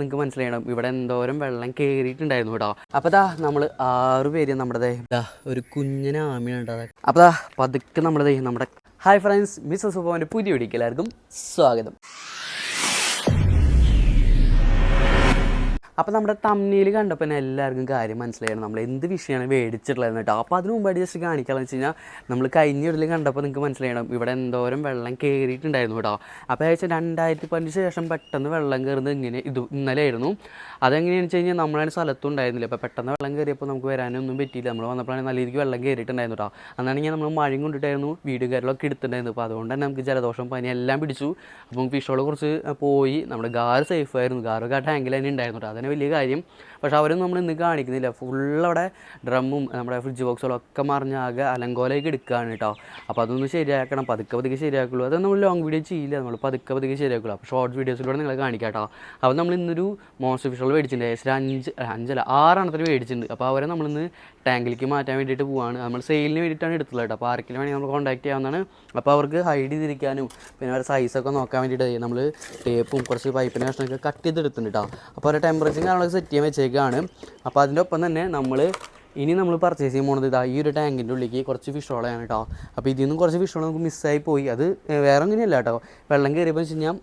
നിങ്ങൾക്ക് മനസ്സിലായണം ഇവിടെ എന്തോരം വെള്ളം കയറിയിട്ടുണ്ടായിരുന്നു കേട്ടോ. അപ്പോൾ ദാ നമ്മൾ ആറ് പേര് നമ്മുടെ ദാ ഒരു കുഞ്ഞിനെ ആമിയാണ് ഉണ്ടായത് അപ്പോൾ ദാ പതുക്കെ നമ്മുടെ നമ്മുടെ ഹായ് ഫ്രണ്ട്സ് മിസ്സസ് സുഭവന്റെ പുതിയ വീഡിയോക്ക് എല്ലാവർക്കും സ്വാഗതം. അപ്പോൾ നമ്മുടെ തമ്മിയിൽ കണ്ടപ്പോൾ തന്നെ എല്ലാവർക്കും കാര്യം മനസ്സിലായിരുന്നു നമ്മൾ എന്ത് വിഷയമാണ് മേടിച്ചിട്ടുള്ളത് കേട്ടോ. അപ്പോൾ അതിന് മുമ്പായിട്ട് ജസ്റ്റ് കാണിക്കാമെന്ന് വെച്ച് കഴിഞ്ഞാൽ നമ്മൾ കഴിഞ്ഞ ഇടയിൽ കണ്ടപ്പോൾ നിങ്ങൾക്ക് മനസ്സിലായണം ഇവിടെ എന്തോരം വെള്ളം കയറിയിട്ടുണ്ടായിരുന്നു കേട്ടോ. അപ്പോൾ ഏകദേശം രണ്ടായിരത്തി പതിനഞ്ച് ശേഷം പെട്ടെന്ന് വെള്ളം കയറുന്നത് ഇങ്ങനെ ഇത് ഇന്നലെ ആയിരുന്നു അതെങ്ങനെയാണെന്ന് വെച്ച് കഴിഞ്ഞാൽ നമ്മളാണ് സ്ഥലത്തും ഉണ്ടായിരുന്നില്ല. അപ്പോൾ പെട്ടെന്ന് വെള്ളം കയറിയപ്പോൾ നമുക്ക് വരാനൊന്നും പറ്റിയില്ല. നമ്മൾ വന്നപ്പോഴാണ് നല്ല രീതിക്ക് വെള്ളം കയറിയിട്ടുണ്ടായിരുന്നു കേട്ടോ. അന്നാണെങ്കിൽ നമ്മൾ മഴയും കൊണ്ടിട്ടായിരുന്നു വീടും കാര്യങ്ങളൊക്കെ എടുത്തിട്ടുണ്ടായിരുന്നു അപ്പോൾ അതുകൊണ്ട് തന്നെ നമുക്ക് ജലദോഷം പനി എല്ലാം പിടിച്ചു. അപ്പോൾ നമുക്ക് ഫിഷോളെ കുറിച്ച് പോയി. നമ്മുടെ ഗാർ സേഫ് ആയിരുന്നു. ഗാറൊക്കെ ആ ടാങ്കിൽ തന്നെ ഉണ്ടായിരുന്നു കേട്ടോ. അതന്നെ വലിയ കാര്യം. പക്ഷെ അവരൊന്നും നമ്മൾ ഇന്ന് കാണിക്കുന്നില്ല. ഫുള്ളവിടെ ഡ്രമ്മും നമ്മുടെ ഫ്രിഡ്ജ് ബോക്സുകളും ഒക്കെ മറിഞ്ഞാകെ അലങ്കോലയൊക്കെ എടുക്കുകയാണ് കേട്ടോ അപ്പോൾ അതൊന്ന് ശരിയാക്കണം. പതുക്കെ പതുക്കെ ശരിയാക്കുള്ളൂ. അത് നമ്മൾ ലോങ് വീഡിയോ ചെയ്യില്ല. നമ്മൾ പതുക്കെ പതുക്കെ ശരിയാക്കുള്ളൂ. അപ്പോൾ ഷോർട്ട് വീഡിയോസിലൂടെ നിങ്ങളെ കാണിക്കാം കേട്ടോ അപ്പോൾ നമ്മൾ ഇന്നൊരു മോൺസ്റ്റർ ഫിഷുകൾ മേടിച്ചിട്ടുണ്ട്. ഏകദേശം അഞ്ച് അഞ്ചല്ല ആറെണ്ണത്തിൽ മേടിച്ചിട്ടുണ്ട്. അപ്പോൾ അവരെ നമ്മളിന്ന് ടാങ്കിലേക്ക് മാറ്റാൻ വേണ്ടിയിട്ട് പോവാണ്. നമ്മൾ സെയിലിന് വേണ്ടിയിട്ടാണ് എടുത്തുള്ളത് കേട്ടോ. അപ്പോൾ ആർക്കെങ്കിലും വേണമെങ്കിൽ നമ്മൾ കോൺടാക്ട് ചെയ്യാവുന്നതാണ്. അപ്പോൾ അവർക്ക് ഹൈഡ് ചെയ്തിരിക്കാനും പിന്നെ അവരുടെ സൈസൊക്കെ നോക്കാൻ വേണ്ടിയിട്ട് നമ്മൾ ടേപ്പും കുറച്ച് പൈപ്പിന്റെ കഷ്ണമൊക്കെ കട്ട് ചെയ്തെടുത്തിട്ടുണ്ട് കേട്ടോ അപ്പോൾ അവരുടെ ടെമ്പറേച്ചറും കാര്യങ്ങളൊക്കെ സെറ്റ് ചെയ്യാൻ വെച്ചേക്കാണ്. അപ്പോൾ അതിന്റെ ഒപ്പം തന്നെ നമ്മൾ ഇനി നമ്മൾ പർച്ചേസ് ചെയ്യാൻ പോകുന്നത് ഇതാ ഈ ഒരു ടാങ്കിന്റെ ഉള്ളിലേക്ക് കുറച്ച് ഫിഷോളയാണ് കേട്ടോ അപ്പോൾ ഇതിൽ നിന്നും കുറച്ച് ഫിഷോൾ നമുക്ക് മിസ്സായി പോയി. അത് വേറെ ഒന്നിനല്ല കേട്ടോ വെള്ളം കയറിയപ്പോൾ വെച്ച് കഴിഞ്ഞാൽ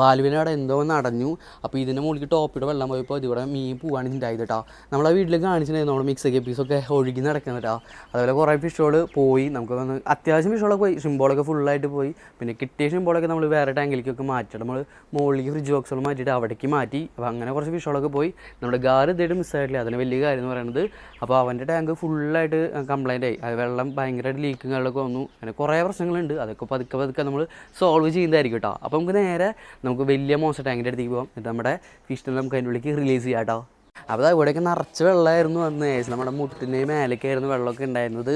വാലുവിന് അവിടെ എന്തോ ഒന്ന് അടഞ്ഞു അപ്പോൾ ഇതിന്റെ മുകളിൽ ടോപ്പിയുടെ വെള്ളം പോയപ്പോൾ ഇതിവിടെ മീൻ പോവാണ് ഉണ്ടായത് കേട്ടോ നമ്മളെ വീട്ടിൽ കാണിച്ചിട്ടുണ്ടായിരുന്നു നമ്മുടെ മിക്സ് ഒക്കെ ഒഴുകി നടക്കുന്നത് കേട്ടോ അതുപോലെ കുറേ ഫിഷുകൾ പോയി. നമുക്ക് വന്ന് അത്യാവശ്യം ഫിഷുകളൊക്കെ പോയി. ഷിംബോളൊക്കെ ഫുള്ളായിട്ട് പോയി. പിന്നെ കിട്ടിയ ഷിംബോളൊക്കെ നമ്മൾ വേറെ ടാങ്കിലേക്കൊക്കെ മാറ്റി. നമ്മൾ മുകളിലേക്ക് ഫ്രിഡ്ജ് ബോക്സുകൾ മാറ്റിയിട്ട് അവിടേക്ക് മാറ്റി. അപ്പോൾ അങ്ങനെ കുറച്ച് ഫിഷുകളൊക്കെ പോയി. നമ്മുടെ ഗാർ ഇതായിട്ട് മിസ്സായിട്ടില്ല അതിന് വലിയ കാര്യം എന്ന് പറയുന്നത് അപ്പോൾ അവന്റെ ടാങ്ക് ഫുള്ളായിട്ട് കംപ്ലൈന്റ് ആയി. അത് വെള്ളം ഭയങ്കരമായിട്ട് ലീക്കും കാര്യങ്ങളൊക്കെ വന്നു. അങ്ങനെ കുറേ പ്രശ്നങ്ങളുണ്ട്. അതൊക്കെ പതുക്കെ പതുക്കെ നമ്മൾ സോൾവ് ചെയ്യുന്നതായിരിക്കും കേട്ടോ അപ്പോൾ നമുക്ക് നേരെ നമുക്ക് വലിയ മോശം ടാങ്കിന്റെ അടുത്തേക്ക് പോകാം. എന്നിട്ട് നമ്മുടെ ഫിഷിനെ നമുക്ക് അതിന്റെ ഉള്ളിലേക്ക് റിലീസ് ചെയ്യാം കേട്ടോ അപ്പോൾ ഇവിടെയൊക്കെ നിറച്ച് വെള്ളമായിരുന്നു വന്ന് നമ്മുടെ മുട്ടിന്റെ മേലേക്കായിരുന്നു വെള്ളമൊക്കെ ഉണ്ടായിരുന്നത്.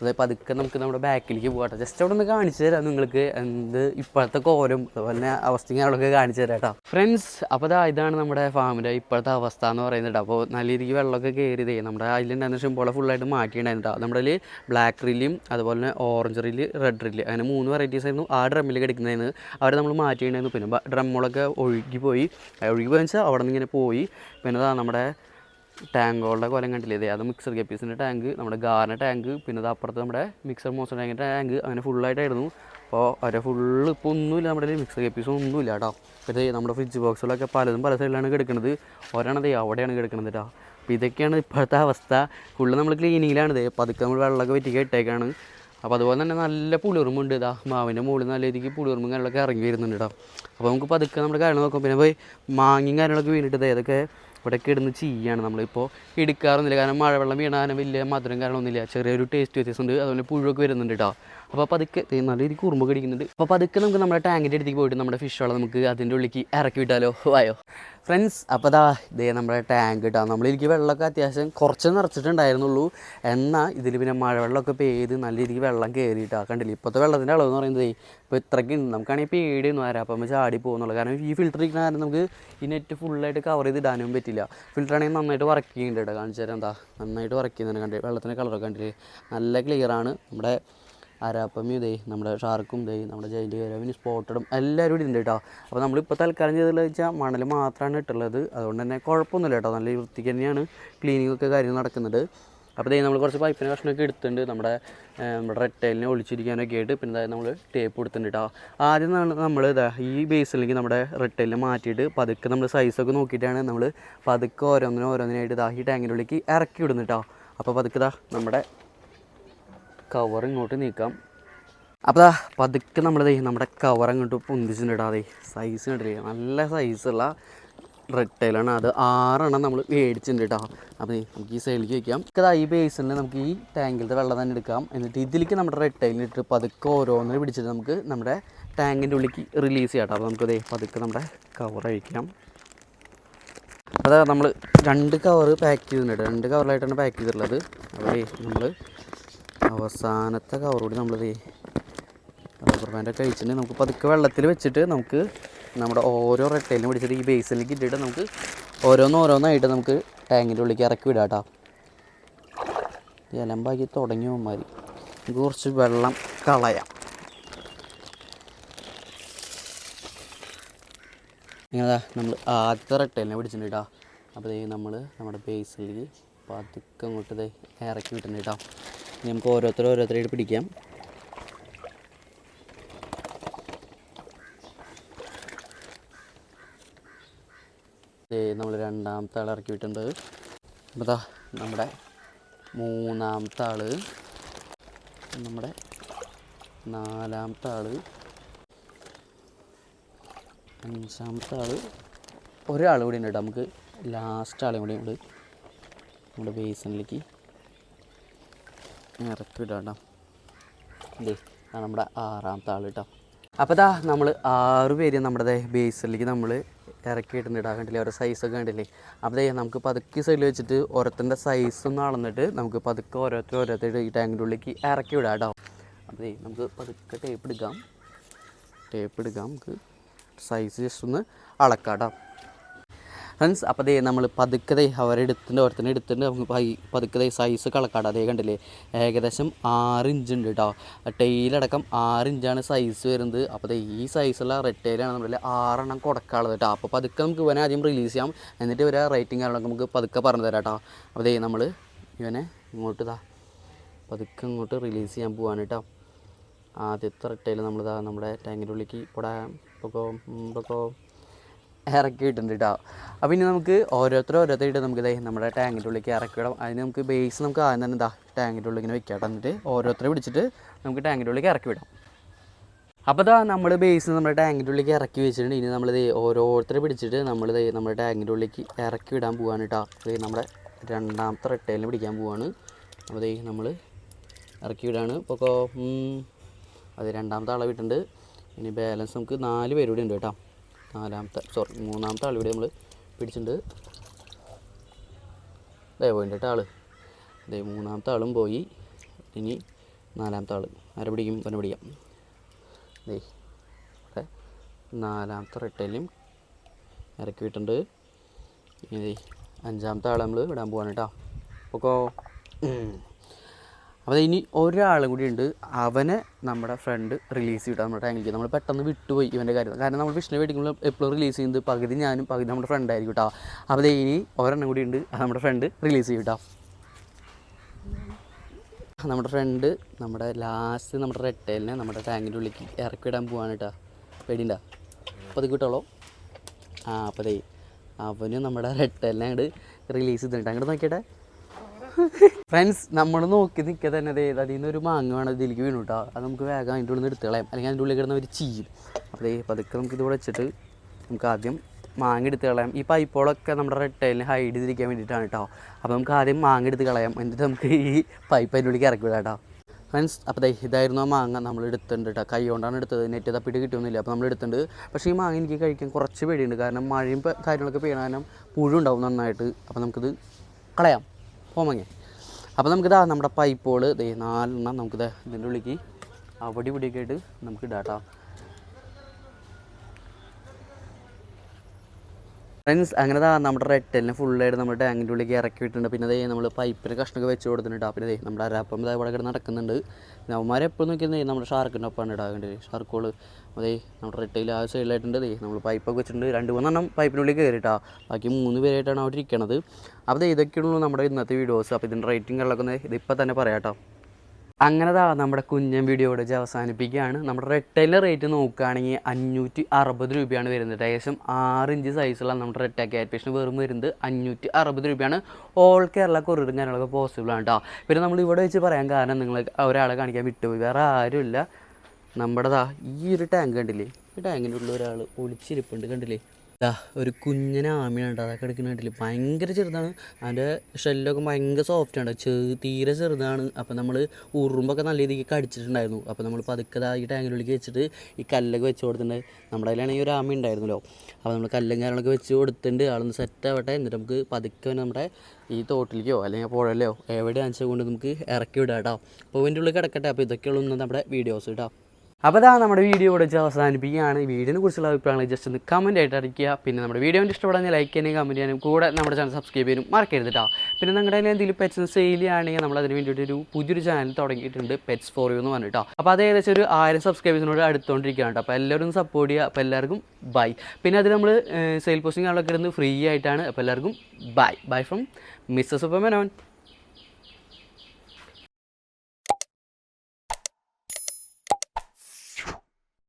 അത് പതുക്കെ നമുക്ക് നമ്മുടെ ബാക്കിലേക്ക് പോകട്ടെ ജസ്റ്റ് അവിടെ ഒന്ന് കാണിച്ചു തരാം നിങ്ങൾക്ക് എന്ത് ഇപ്പോഴത്തെ കോരും അതുപോലെ അവസ്ഥയും കാര്യങ്ങളൊക്കെ കാണിച്ചു തരാം കേട്ടോ. ഫ്രണ്ട്സ് അപ്പോൾ ഇതാ ഇതാണ് നമ്മുടെ ഫാമിന്റെ ഇപ്പോഴത്തെ അവസ്ഥ എന്ന് പറയുന്നത് അപ്പോൾ നല്ല രീതിക്ക് വെള്ളമൊക്കെ കയറിയതേ നമ്മുടെ അതിലുണ്ടായിരുന്ന ഷിമ്പോളെ ഫുള്ളായിട്ട് മാറ്റിയിട്ടുണ്ടായിരുന്നു നമ്മുടെ അതിൽ ബ്ലാക്ക് റില്ലും അതുപോലെ തന്നെ ഓറഞ്ച് റില്ല് റെഡ് റില്ല് അങ്ങനെ മൂന്ന് വെറൈറ്റീസ് ആയിരുന്നു ആ ഡ്രമ്മിൽ കിടക്കുന്നതായിരുന്നു. അവർ നമ്മൾ മാറ്റിയിട്ടുണ്ടായിരുന്നു. പിന്നെ ഡ്രമ്മുകളൊക്കെ ഒഴുകി പോയി ഒഴുകി പോയി വെച്ചാൽ അവിടെ നിന്ന് ഇങ്ങനെ പോയി. പിന്നെ നമ്മുടെ ടാങ്കുകളുടെ കൊലം കണ്ടില്ലേ? ഇതേ അത് മിക്സർ ഗപ്പീസിന്റെ ടാങ്ക് നമ്മുടെ ഗാറിന്റെ ടാങ്ക് പിന്നെ അത് അപ്പുറത്ത് നമ്മുടെ മിക്സർ മോസർ ടാങ്കിന്റെ ടാങ്ക് അങ്ങനെ ഫുള്ളായിട്ടായിരുന്നു അപ്പോൾ അവരെ ഫുള്ള് ഇപ്പോൾ ഒന്നുമില്ല നമ്മുടെ മിക്സർ ഗപ്പീസ് ഒന്നുമില്ല കേട്ടോ. ഇത് നമ്മുടെ ഫ്രിഡ്ജ് ബോക്സുകളൊക്കെ പലതും പല സൈഡിലാണ് കിടക്കുന്നത് ഒരാണത് അവിടെയാണ് കിടക്കുന്നത് കേട്ടോ. അപ്പോൾ ഇതൊക്കെയാണ് ഇപ്പോഴത്തെ അവസ്ഥ. ഫുള്ള് നമ്മൾ ക്ലീനിങ്ങിലാണ് ഇതേ പതുക്കെ നമ്മൾ വെള്ളമൊക്കെ വെറ്റിക്ക് ഇട്ടേക്കാണ്. അപ്പോൾ അതുപോലെ തന്നെ നല്ല പുളിർമുണ്ട് ഇതാ മാവിന്റെ മുകളിൽ നല്ല രീതിക്ക് പുളിയുറുമ്പും കാര്യങ്ങളൊക്കെ ഇറങ്ങി വരുന്നുണ്ട് കേട്ടോ. അപ്പോൾ നമുക്ക് പതുക്കെ നമ്മുടെ കാര്യങ്ങൾ നോക്കാം. പിന്നെ പോയി മാങ്ങയും കാര്യങ്ങളൊക്കെ വീണിട്ട് ഇതൊക്കെ ഇവിടെയൊക്കെ ഇടുന്ന ചെയ്യാണ് നമ്മളിപ്പോൾ എടുക്കാറൊന്നുമില്ല. കാരണം മഴവെള്ളം വീണാനും വലിയ മധുരം കാരണമൊന്നുമില്ല. ചെറിയൊരു ടേസ്റ്റ് വ്യത്യാസമുണ്ട്. അതുപോലെ പുഴുവൊക്കെ വരുന്നുണ്ട് കേട്ടോ അപ്പോൾ പതുക്കെ നല്ല രീതിക്ക് ഉറുമ്പ് കടിക്കുന്നുണ്ട് അപ്പോൾ പതുക്കെ നമുക്ക് നമ്മുടെ ടാങ്കിന്റെ അടുത്തേക്ക് പോയിട്ട് നമ്മുടെ ഫിഷുകളെ നമുക്ക് അതിന്റെ ഉള്ളിലേക്ക് ഇറക്കി വിട്ടാലോ? വായോ. ഫ്രണ്ട്സ് അപ്പോൾ ദാ ഇതേ നമ്മുടെ ടാങ്ക് കേട്ടോ നമ്മളിരിക്കും വെള്ളമൊക്കെ അത്യാവശ്യം കുറച്ച് നിറച്ചിട്ടുണ്ടായിരുന്നുള്ളൂ. എന്നാൽ ഇതിൽ പിന്നെ മഴവെള്ളമൊക്കെ പെയ്ത് നല്ല രീതിക്ക് വെള്ളം കയറിയിട്ടാ കണ്ടില്ല? ഇപ്പോഴത്തെ വെള്ളത്തിന്റെ അളവ് എന്ന് പറയുന്നത് ഇപ്പോൾ ഇത്രയ്ക്ക് നമുക്കാണെങ്കിൽ പേടിയൊന്നും നമ്മൾ ചാടി പോകുന്നുള്ളൂ. കാരണം ഈ ഫിൽറ്റർ ഇരിക്കുന്ന കാരണം നമുക്ക് ഈ നെറ്റ് ഫുള്ളായിട്ട് കവർ ചെയ്ത് ഇടാനും പറ്റില്ല. ഫിൽറ്റർ ആണെങ്കിൽ നന്നായിട്ട് വർക്ക് ചെയ്യുന്നുണ്ട് കേട്ടോ. കാണിച്ചു തരാം എന്താ? നന്നായിട്ട് വർക്ക് ചെയ്യുന്നുണ്ട് കണ്ടില്ലേ വെള്ളത്തിന്റെ കളറൊക്കെ കണ്ടില്ലേ? നല്ല ക്ലിയറാണ് നമ്മുടെ അരാപ്പമ്മയും ഇതേ നമ്മുടെ ഷാർക്കും ഇതേ നമ്മുടെ ജയിന്റ് കരവിന് സ്പോട്ടഡും എല്ലാവരും ഇവിടെ ഉണ്ട് കേട്ടോ. അപ്പോൾ നമ്മളിപ്പോൾ തൽക്കാലം ചെയ്തതെന്ന് വെച്ചാൽ മണൽ മാത്രമാണ് ഇട്ടുള്ളത്. അതുകൊണ്ട് തന്നെ കുഴപ്പമൊന്നുമില്ല കേട്ടോ. നല്ല വൃത്തിക്ക് തന്നെയാണ് ക്ലീനിങ് ഒക്കെ കാര്യങ്ങൾ നടക്കുന്നത്. അപ്പോൾ ഇതേ നമ്മൾ കുറച്ച് പൈപ്പിന്റെ കഷ്ണമൊക്കെ എടുത്തിട്ടുണ്ട്. നമ്മുടെ നമ്മുടെ റെറ്റൈലിനെ ഒളിച്ചിരിക്കാനൊക്കെ ആയിട്ട്. പിന്നെ നമ്മൾ ടേപ്പ് കൊടുത്തിട്ടുണ്ട് കേട്ടോ. ആദ്യം നമ്മൾ ഇതാ ഈ ബേസിലേക്ക് നമ്മുടെ റെറ്റൈലിനെ മാറ്റിയിട്ട് പതുക്കെ നമ്മൾ സൈസൊക്കെ നോക്കിയിട്ടാണ് നമ്മൾ പതുക്കെ ഓരോന്നിനും ഓരോന്നിനായിട്ട് ഇതാ ഈ ടാങ്കിന്റെ ഉള്ളിലേക്ക് ഇറക്കി വിടുന്നു കേട്ടോ. അപ്പോൾ പതുക്കെ ഇതാ നമ്മുടെ കവർ ഇങ്ങോട്ട് നീക്കാം. അപ്പോൾ പതുക്കെ നമ്മളിത് നമ്മുടെ കവർ അങ്ങോട്ട് പൊന്തിച്ചിട്ടിടാതെ സൈസ് കണ്ടില്ലേ? നല്ല സൈസുള്ള റെഡ് ടൈലാണ് അത് ആറെണ്ണം നമ്മൾ മേടിച്ചിട്ടുണ്ട് കേട്ടോ അപ്പോൾ നമുക്ക് ഈ സൈഡിലേക്ക് വയ്ക്കാം ഇതാ ഈ ബേസിന് നമുക്ക് ഈ ടാങ്കിലത്തെ വെള്ളം തന്നെ എടുക്കാം. എന്നിട്ട് ഇതിലേക്ക് നമ്മുടെ റെഡ് ടൈലിട്ട് പതുക്കെ ഓരോന്നിനെ പിടിച്ചിട്ട് നമുക്ക് നമ്മുടെ ടാങ്കിന്റെ ഉള്ളിലേക്ക് റിലീസ് ചെയ്യാം കേട്ടോ അപ്പോൾ നമുക്ക് ദേ പതുക്കെ നമ്മുടെ കവർ അഴിക്കാം. അതാ നമ്മൾ രണ്ട് കവർ പാക്ക് ചെയ്തിട്ടുണ്ട് രണ്ട് കവറിലായിട്ടാണ് പാക്ക് ചെയ്തിട്ടുള്ളത്. അപ്പോൾ നമ്മൾ അവസാനത്തെ നമ്മൾ റബ്ബർ ബാൻഡൊക്കെ കഴിച്ചിട്ട് നമുക്ക് പതുക്കെ വെള്ളത്തിൽ വെച്ചിട്ട് നമുക്ക് നമ്മുടെ ഓരോ റെട്ടയിലും പിടിച്ചിട്ട് ഈ ബേസിലേക്ക് ഇട്ടിട്ട് നമുക്ക് ഓരോന്നോരോന്നായിട്ട് നമുക്ക് ടാങ്കിന്റെ ഉള്ളിലേക്ക് ഇറക്കി വിടാം കേട്ടോ ഇലമ്പാക്കി തുടങ്ങി പോന്മാർ നമുക്ക് കുറച്ച് വെള്ളം കളയാം. ഇങ്ങനെ നമ്മൾ ആദ്യത്തെ റെട്ടയിലിനെ പിടിച്ചിട്ടുണ്ട് കേട്ടോ അപ്പോൾ നമ്മൾ നമ്മുടെ ബേസിലേക്ക് പതുക്കെ അങ്ങോട്ട് ഇറക്കി വിട്ടിട്ടുണ്ട് കേട്ടോ നമുക്ക് ഓരോരുത്തരും ഓരോരുത്തരായിട്ട് പിടിക്കാം. നമ്മൾ രണ്ടാമത്തെ ആൾ ഇറക്കി വിട്ടിട്ടുണ്ട്. അപ്പോൾ നമ്മുടെ മൂന്നാമത്തെ ആൾ നമ്മുടെ നാലാമത്തെ ആൾ അഞ്ചാമത്തെ ആൾ ഒരാൾ കൂടി ഉണ്ട് കേട്ടോ നമുക്ക് ലാസ്റ്റ് ആളും കൂടി ഉണ്ട്. നമ്മുടെ ബേസണിലേക്ക് ഇറക്കി വിടാം കേട്ടോ ഇതേ ആ നമ്മുടെ ആറാമത്തെ ആൾ കേട്ടോ അപ്പോൾ ദാ നമ്മൾ ആറ് പേര് നമ്മുടെ ബേസിലേക്ക് നമ്മൾ ഇറക്കിയിട്ടുണ്ട് ഇടാൻ കണ്ടില്ലേ? ഓരോ സൈസൊക്കെ കണ്ടില്ലേ? അപ്പോൾ നമുക്ക് പതുക്കെ സൈഡിൽ വെച്ചിട്ട് ഓരോരുത്തരുടെ സൈസ് ഒന്ന് അളന്നിട്ട് നമുക്ക് പതുക്കെ ഓരോരുത്തർ ഓരോരുത്തർ ഈ ടാങ്കിന്റെ ഉള്ളിലേക്ക് ഇറക്കി വിടാം കേട്ടോ അപ്പോൾ നമുക്ക് പതുക്കെ ടേപ്പ് എടുക്കാം. ടേപ്പ് എടുക്കാം. നമുക്ക് സൈസ് ജസ്റ്റ് ഒന്ന് അളക്കാം കേട്ടോ ഫ്രണ്ട്സ് അപ്പോൾ ദേ നമ്മൾ പതുക്കെ അവരെടുത്തിന്റെ ഓരോരുത്തന്നെ എടുത്തിട്ട് നമുക്ക് പൈ പതുക്കെ സൈസ് കളക്കാട്ടോ അതേ കണ്ടില്ലേ? ഏകദേശം ആറ് ഇഞ്ച് ഉണ്ട് കേട്ടോ ടെയിലടക്കം ആറ് ഇഞ്ചാണ് സൈസ് വരുന്നത്. അപ്പോൾ ഈ സൈസുള്ള റെഡ് ടെയിലാണ് നമ്മളിൽ ആറെണ്ണം കൊടുക്കാനുള്ളത് കേട്ടോ അപ്പോൾ പതുക്കെ നമുക്ക് ഇവനെ ആദ്യം റിലീസ് ചെയ്യാം. എന്നിട്ട് ഇവരെ റേറ്റിംഗ് കാര്യങ്ങളൊക്കെ നമുക്ക് പതുക്കെ പറഞ്ഞു തരാം കേട്ടോ അപ്പോൾ നമ്മൾ ഇവനെ ഇങ്ങോട്ട് ഇതാ പതുക്കെ ഇങ്ങോട്ട് റിലീസ് ചെയ്യാൻ പോവാണ് കേട്ടോ ആദ്യത്തെ റെഡ് ടൈൽ നമ്മളിതാ നമ്മുടെ ടാങ്കിന്റെ ഉള്ളിലേക്ക് പൊക്കോ ഇപ്പോൾ പൊക്കോ. ഇറക്കി വിട്ടിട്ടുണ്ട് കേട്ടോ അപ്പോൾ ഇനി നമുക്ക് ഓരോരുത്തരും ഓരോരുത്തരായിട്ട് നമുക്ക് ഇതായി നമ്മുടെ ടാങ്കിന്റെ ഉള്ളിലേക്ക് ഇറക്കി വിടാം. അതിന് നമുക്ക് ബേസ് നമുക്ക് ആദ്യം തന്നെ ഇതാ ടാങ്കിന്റെ ഉള്ളിൽ ഇങ്ങനെ വെക്കാം എന്നിട്ട് ഓരോരുത്തരെ പിടിച്ചിട്ട് നമുക്ക് ടാങ്കിന്റെ ഉള്ളിലേക്ക് ഇറക്കി വിടാം. അപ്പോൾ ഇതാ നമ്മൾ ബേസ് നമ്മുടെ ടാങ്കിന്റെ ഉള്ളിലേക്ക് ഇറക്കി വെച്ചിട്ടുണ്ട്. ഇനി നമ്മളിത് ഓരോരുത്തരെ പിടിച്ചിട്ട് നമ്മളിത് നമ്മുടെ ടാങ്കിന്റെ ഉള്ളിലേക്ക് ഇറക്കി വിടാൻ പോവാണ് കേട്ടോ ഇത് നമ്മുടെ രണ്ടാമത്തെ റിട്ടേലിന് പിടിക്കാൻ പോവാണ്. അപ്പോൾ ദേ നമ്മൾ ഇറക്കി വിടാണ്. ഇപ്പോൾ അത് രണ്ടാമത്തെ അളവിട്ടുണ്ട്. വിട്ടുണ്ട് ഇനി ബാലൻസ് നമുക്ക് നാല് പേരൂടെ ഉണ്ട് കേട്ടോ നാലാമത്തെ സോറി മൂന്നാമത്തെ ആൾ ഇവിടെ നമ്മൾ പിടിച്ചിട്ടുണ്ട്. ദേ പോയിട്ടുണ്ട് ആൾ ദേ മൂന്നാമത്തെ ആളും പോയി. ഇനി നാലാമത്തെ ആൾ ആരെ പിടിക്കും? തന്നെ പിടിക്കാം. ദേ ഇവിടെ നാലാമത്തെ റിട്ടേലും ഇറക്കി വിട്ടിട്ടുണ്ട്. ഇനി അഞ്ചാമത്തെ ആൾ നമ്മൾ വിടാൻ പോവാണ് കേട്ടോ. അപ്പോൾ അപ്പോൾ ഇനി ഒരാളും കൂടി ഉണ്ട്. അവനെ നമ്മുടെ ഫ്രണ്ട് റിലീസ് ചെയ്തിട്ട് നമ്മുടെ ടാങ്കിലേക്ക് നമ്മൾ പെട്ടെന്ന് വിട്ടുപോയി ഇവന്റെ കാര്യം. കാരണം നമ്മൾ വിഷ്ണു മേടിക്കുമ്പോൾ എപ്പോഴും റിലീസ് ചെയ്യുന്നത് പകുതി ഞാനും പകുതി നമ്മുടെ ഫ്രണ്ട് ആയിരിക്കും കേട്ടോ അപ്പോൾ ഇനി ഒരെണ്ണം കൂടി ഉണ്ട് അത് നമ്മുടെ ഫ്രണ്ട് റിലീസ് ചെയ്യും കേട്ടോ നമ്മുടെ ഫ്രണ്ട് നമ്മുടെ ലാസ്റ്റ് നമ്മുടെ റെട്ടേലിനെ നമ്മുടെ ടാങ്കിന്റെ ഉള്ളിലേക്ക് ഇറക്കി വിടാൻ പോവാണ് കേട്ടോ പേടിയുണ്ടോ? അപ്പോൾ അത് കിട്ടുള്ളൂ ആ അപ്പോൾ അവന് നമ്മുടെ റെട്ടേലിനെ അങ്ങോട്ട് റിലീസ് ചെയ്തിട്ടുണ്ട്. അങ്ങോട്ട് നോക്കിയട്ടെ. ഫ്രണ്ട്സ് നമ്മൾ നോക്കി നിൽക്കുക തന്നെ ദേ അതിൽ നിന്ന് ഒരു മാങ്ങ വേണം ഇതിലേക്ക് വീണു കേട്ടോ അത് നമുക്ക് വേഗം അതിന്റെ ഉള്ളിൽ നിന്ന് അല്ലെങ്കിൽ അതിന്റെ ഉള്ളിൽ കിടന്ന് അവർ ചെയ്യും അപ്പോൾ പതുക്കെ നമുക്ക് ഇവിടെ വെച്ചിട്ട് നമുക്ക് ആദ്യം മാങ്ങ എടുത്ത് കളയാം. ഈ പൈപ്പുകളൊക്കെ നമ്മുടെ റെട്ടയിലിന് ഹൈഡ് ചെയ്തിരിക്കാൻ വേണ്ടിയിട്ടാണ് കേട്ടോ അപ്പോൾ നമുക്ക് ആദ്യം മാങ്ങ എടുത്ത് കളയാം. എന്നിട്ട് നമുക്ക് ഈ പൈപ്പ് അതിന്റെ ഉള്ളിലേക്ക് ഇറക്കി വിടാം കേട്ടോ ഫ്രണ്ട്സ് അപ്പോൾ ഇതായിരുന്നു ആ മാങ്ങ നമ്മൾ എടുത്തിട്ടുണ്ട് കേട്ടോ കൈ കൊണ്ടാണ് എടുത്തത്. നെറ്റ് തപ്പിട്ട് കിട്ടുന്നില്ല. അപ്പോൾ നമ്മൾ എടുത്തിട്ടുണ്ട്. പക്ഷേ ഈ മാങ്ങ എനിക്ക് കഴിക്കാൻ കുറച്ച് പേടിയുണ്ട്. കാരണം മഴയും കാര്യങ്ങളൊക്കെ പെയ്യണം കാരണം പുഴു നന്നായിട്ട്. അപ്പോൾ നമുക്കിത് കളയാം. പോമങ്ങ അപ്പോൾ നമുക്കിതാ നമ്മുടെ പൈപ്പോൾ ദേ നാലെണ്ണം നമുക്കിത് ഇതിന്റെ ഉള്ളിലേക്ക് അവിടെ ഇവിടെയൊക്കെ ആയിട്ട് നമുക്ക് ഇടാം കേട്ടോ ഫ്രണ്ട്സ് അങ്ങനെ താ നമ്മുടെ റെറ്റലിനെ ഫുള്ളായിട്ട് നമ്മുടെ ടാങ്കിന്റെ ഉള്ളിലേക്ക് ഇറക്കി വിട്ടിട്ടുണ്ട്. പിന്നെ അതേ നമ്മൾ പൈപ്പിന് കഷ്ണമൊക്കെ വെച്ച് കൊടുത്തിട്ടുണ്ട് പിന്നെ അതേ നമ്മുടെ അരാപ്പം ഇതാ ഇവിടെ കിടന്ന് നടക്കുന്നുണ്ട്. അവന്മാരെ എപ്പോഴും നോക്കിയിരുന്നേ നമ്മുടെ ഷാർക്കിന്റെ ഒപ്പമാണ് ഇടാകേണ്ടത് ഷാർക്കോൾ അതേ നമ്മുടെ റെട്ടയിൽ ആ സൈഡിലായിട്ടുണ്ട് ദേ. നമ്മൾ പൈപ്പൊക്കെ വെച്ചിട്ടുണ്ട്. രണ്ട് മൂന്നെണ്ണം പൈപ്പിനുള്ളിൽ കയറിയിട്ടാ ബാക്കി മൂന്ന് പേരായിട്ടാണ് അവിടെ ഇരിക്കണത്. അപ്പോൾ ഇതൊക്കെയുള്ളൂ നമ്മുടെ ഇന്നത്തെ വീഡിയോസ് അപ്പോൾ ഇതിന്റെ റേറ്റിംഗ് കാര്യങ്ങളൊക്കെ ഇത് ഇപ്പം തന്നെ പറയാം കേട്ടോ അങ്ങനെ ദാ നമ്മുടെ കുഞ്ഞൻ വീഡിയോ ഇവിടെ വെച്ച് അവസാനിപ്പിക്കുകയാണ്. നമ്മുടെ റെട്ടയിലെ റേറ്റ് നോക്കുകയാണെങ്കിൽ അഞ്ഞൂറ്റി അറുപത് രൂപയാണ് വരുന്നത്. ഏകദേശം ആറ് ഇഞ്ച് സൈസുള്ള നമ്മുടെ റെട്ട കാറ്റ്ഫിഷിന് വെറും വരുന്നത് അഞ്ഞൂറ്റി അറുപത് രൂപയാണ്. ഓൾ കേരള കൊറിയറും കാര്യങ്ങളൊക്കെ പോസിബിൾ ആണ് കേട്ടോ പിന്നെ നമ്മൾ ഇവിടെ വെച്ച് പറയാൻ കാരണം നിങ്ങൾ ഒരാളെ കാണിക്കാൻ വിട്ടുപോയി. വേറെ ആരുമില്ല. നമ്മുടെതാ ഈ ഒരു ടാങ്ക് കണ്ടില്ലേ? ഈ ടാങ്കിന്റെ ഉള്ളിൽ ഒരാൾ ഒളിച്ചിരിപ്പുണ്ട് കണ്ടില്ലേ? ദാ ഒരു കുഞ്ഞിനെ ആമിയുണ്ട് അതൊക്കെ എടുക്കുന്ന കണ്ടില്ല? ഭയങ്കര ചെറുതാണ്. അതിന്റെ ഷെല്ലൊക്കെ ഭയങ്കര സോഫ്റ്റ് ആണ്. ചെ തീരെ ചെറുതാണ്. അപ്പോൾ നമ്മൾ ഉറുമ്പൊക്കെ നല്ല രീതിക്ക് കടിച്ചിട്ടുണ്ടായിരുന്നു. അപ്പോൾ നമ്മൾ പതുക്കെ ഈ ടാങ്കിനുള്ളിലേക്ക് വെച്ചിട്ട് ഈ കല്ലൊക്കെ വെച്ച് കൊടുത്തിട്ടുണ്ട്. നമ്മുടെ കയ്യിലാണെങ്കിൽ ഒരു ആമി ഉണ്ടായിരുന്നല്ലോ. അപ്പോൾ നമ്മൾ കല്ലും കാര്യങ്ങളൊക്കെ വെച്ച് കൊടുത്തിട്ടുണ്ട്. ആളൊന്ന് സെറ്റ് ആവട്ടെ. എന്നിട്ട് നമുക്ക് പതുക്കെ നമ്മുടെ ഈ തോട്ടിലേക്കോ അല്ലെങ്കിൽ പുഴയിലോ എവിടെ വെച്ചാൽ കൊണ്ട് നമുക്ക് ഇറക്കി വിടാം കേട്ടോ. അപ്പോൾ ഇതിന്റെ ഉള്ളിൽ കിടക്കട്ടെ. അപ്പോൾ ഇതൊക്കെയുള്ള നമ്മുടെ വീഡിയോസ് കേട്ടോ അപ്പോൾ അതാ നമ്മുടെ വീഡിയോ ഇവിടെ വെച്ച് അവസാനിപ്പിക്കുകയാണ്. വീഡിയോനെ കുറിച്ചുള്ള അഭിപ്രായങ്ങൾ ജസ്റ്റ് ഒന്ന് കമന്റ് ആയിട്ട് അറിയിക്കുക. പിന്നെ നമ്മുടെ വീഡിയോ ഇഷ്ടപ്പെടാൻ ലൈക്ക് ചെയ്യാനും കമന്റ് ചെയ്യാനും കൂടെ നമ്മുടെ ചാനൽ സബ്സ്ക്രൈബ് ചെയ്യാനും മറക്കരുത് കേട്ടോ പിന്നെ നിങ്ങളുടെ കയ്യിൽ എന്തെങ്കിലും പെറ്റ്സ് സെയിൽ ചെയ്യുകയാണെങ്കിൽ നമ്മൾ അതിന് വേണ്ടിയിട്ട് ഒരു പുതിയൊരു ചാനൽ തുടങ്ങിയിട്ടുണ്ട് പെറ്റ്സ് ഫോർ യു എന്ന് പറഞ്ഞിട്ടോ അപ്പോൾ അത് ഏകദേശം ഒരു ആയിരം സബ്സ്ക്രൈബേഴ്സിനോട് അടുത്തുകൊണ്ടിരിക്കുകയാണ് അപ്പോൾ എല്ലാവരും സപ്പോർട്ട് ചെയ്യുക. അപ്പോൾ എല്ലാവർക്കും ബൈ പിന്നെ അത് നമ്മൾ സെയിൽ പോസ്റ്റിംഗ് ആളൊക്കെ ഇരുന്ന് ഫ്രീ ആയിട്ടാണ്. അപ്പോൾ എല്ലാവർക്കും bye bye from mister super Menon